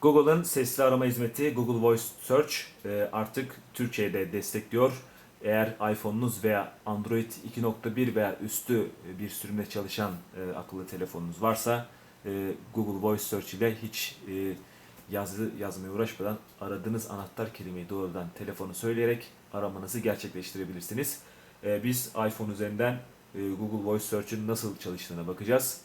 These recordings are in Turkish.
Google'ın sesli arama hizmeti Google Voice Search e, artık Türkçe'de destekliyor. Eğer iPhone'unuz veya Android 2.1 veya üstü bir sürümde çalışan e, akıllı telefonunuz varsa e, Google Voice Search ile hiç yazı yazmaya uğraşmadan aradığınız anahtar kelimeyi doğrudan telefonu söyleyerek aramanızı gerçekleştirebilirsiniz. Biz iPhone üzerinden Google Voice Search'ün nasıl çalıştığına bakacağız.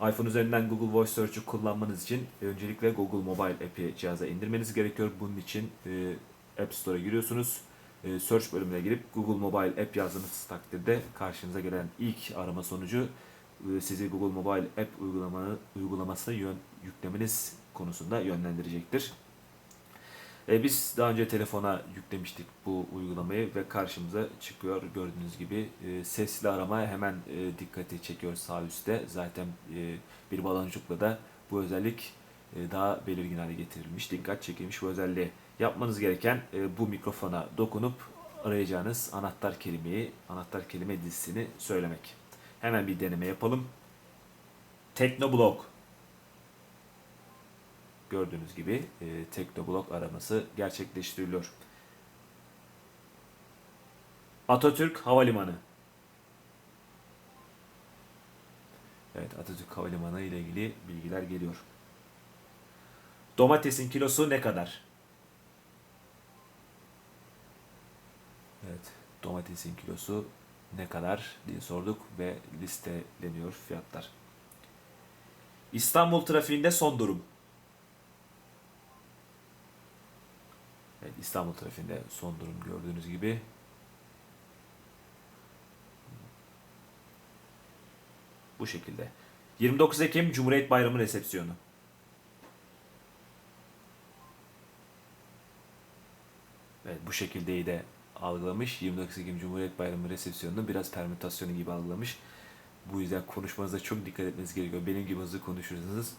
iPhone üzerinden Google Voice Search'ü kullanmanız için öncelikle Google Mobile app'i cihaza indirmeniz gerekiyor. Bunun için e, App Store'a giriyorsunuz. E, Search bölümüne girip Google Mobile App yazdığınız takdirde karşınıza gelen ilk arama sonucu e, sizi Google Mobile App uygulamanı, uygulamasına yön, yüklemeniz konusunda yönlendirecektir. E, biz daha önce telefona yüklemiştik bu uygulamayı ve karşımıza çıkıyor gördüğünüz gibi e, sesli arama hemen e, dikkati çekiyor sağ üstte. Zaten e, bir baloncukla da bu özellik e, daha belirgin hale getirilmiş, dikkat çekilmiş bu özelliği. Yapmanız gereken e, bu mikrofona dokunup arayacağınız anahtar kelimeyi, anahtar kelime dizisini söylemek. Hemen bir deneme yapalım. Teknoblog. Gördüğünüz gibi e, Teknoblog araması gerçekleştiriliyor. Atatürk Havalimanı. Evet Atatürk Havalimanı ile ilgili bilgiler geliyor. Domatesin kilosu ne kadar? Evet, domatesin kilosu ne kadar diye sorduk ve listeleniyor fiyatlar. İstanbul trafiğinde son durum. İstanbul trafiğinde son durum gördüğünüz gibi. Bu şekilde. 29 Ekim Cumhuriyet Bayramı resepsiyonu. Evet, bu şekilde de algılamış. 29 Ekim Cumhuriyet Bayramı resepsiyonunu biraz permütasyonu gibi algılamış. Bu yüzden konuşmanıza çok dikkat etmeniz gerekiyor. Benim gibi hızlı konuşursanız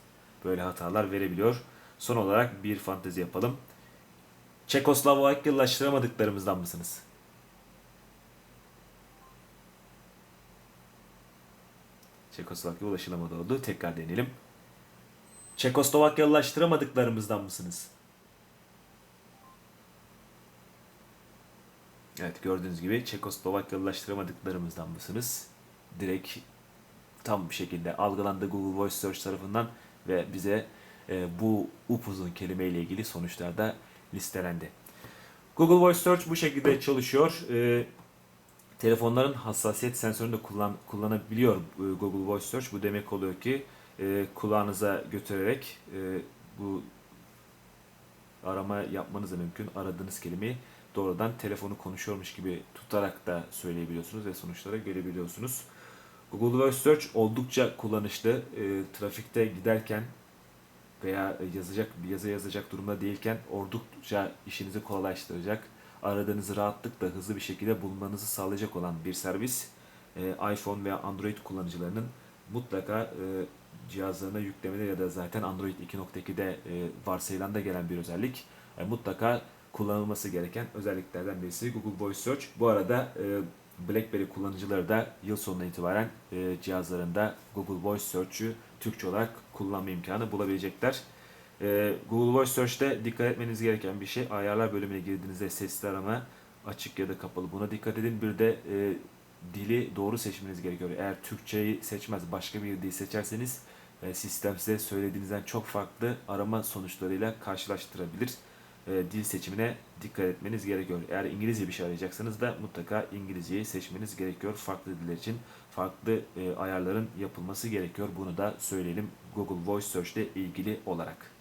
böyle hatalar verebiliyor. Son olarak bir fantezi yapalım. Çekoslovakyalılaştıramadıklarımızdan mısınız? Çekoslovakya ulaşılamadı oldu. Tekrar deneyelim. Çekoslovakyalılaştıramadıklarımızdan mısınız? Evet gördüğünüz gibi Çekoslovakyalılaştıramadıklarımızdan mısınız? Direkt tam bir şekilde algılandı Google Voice Search tarafından ve bize e, bu upuzun kelimeyle ilgili sonuçlar da listelendi. Google Voice Search bu şekilde çalışıyor. E, telefonların hassasiyet sensörünü de kullan, kullanabiliyor e, Google Voice Search. Bu demek oluyor ki e, kulağınıza götürerek e, bu arama yapmanız da mümkün. Aradığınız kelimeyi doğrudan telefonu konuşuyormuş gibi tutarak da söyleyebiliyorsunuz ve sonuçlara görebiliyorsunuz. Google Voice Search oldukça kullanışlı. E, trafikte giderken veya yazacak yazı yazacak durumda değilken oldukça işinizi kolaylaştıracak, aradığınızı rahatlıkla hızlı bir şekilde bulmanızı sağlayacak olan bir servis. E, iPhone veya Android kullanıcılarının mutlaka e, cihazlarına yüklemede ya da zaten Android 2.2'de e, varsayılan da gelen bir özellik. Mutlaka kullanılması gereken özelliklerden birisi Google Voice Search. Bu arada e, BlackBerry kullanıcıları da yıl sonuna itibaren e, cihazlarında Google Voice Search'ü Türkçe olarak kullanma imkanı bulabilecekler. E, Google Voice Search'te dikkat etmeniz gereken bir şey ayarlar bölümüne girdiğinizde sesli arama açık ya da kapalı buna dikkat edin. Bir de e, dili doğru seçmeniz gerekiyor. Eğer Türkçeyi seçmez başka bir dil seçerseniz e, sistem size söylediğinizden çok farklı arama sonuçlarıyla karşılaştırabilir e, dil seçimine dikkat etmeniz gerekiyor. Eğer İngilizce bir şey arayacaksanız da mutlaka İngilizceyi seçmeniz gerekiyor. Farklı diller için farklı e, ayarların yapılması gerekiyor. Bunu da söyleyelim Google Voice Search ile ilgili olarak.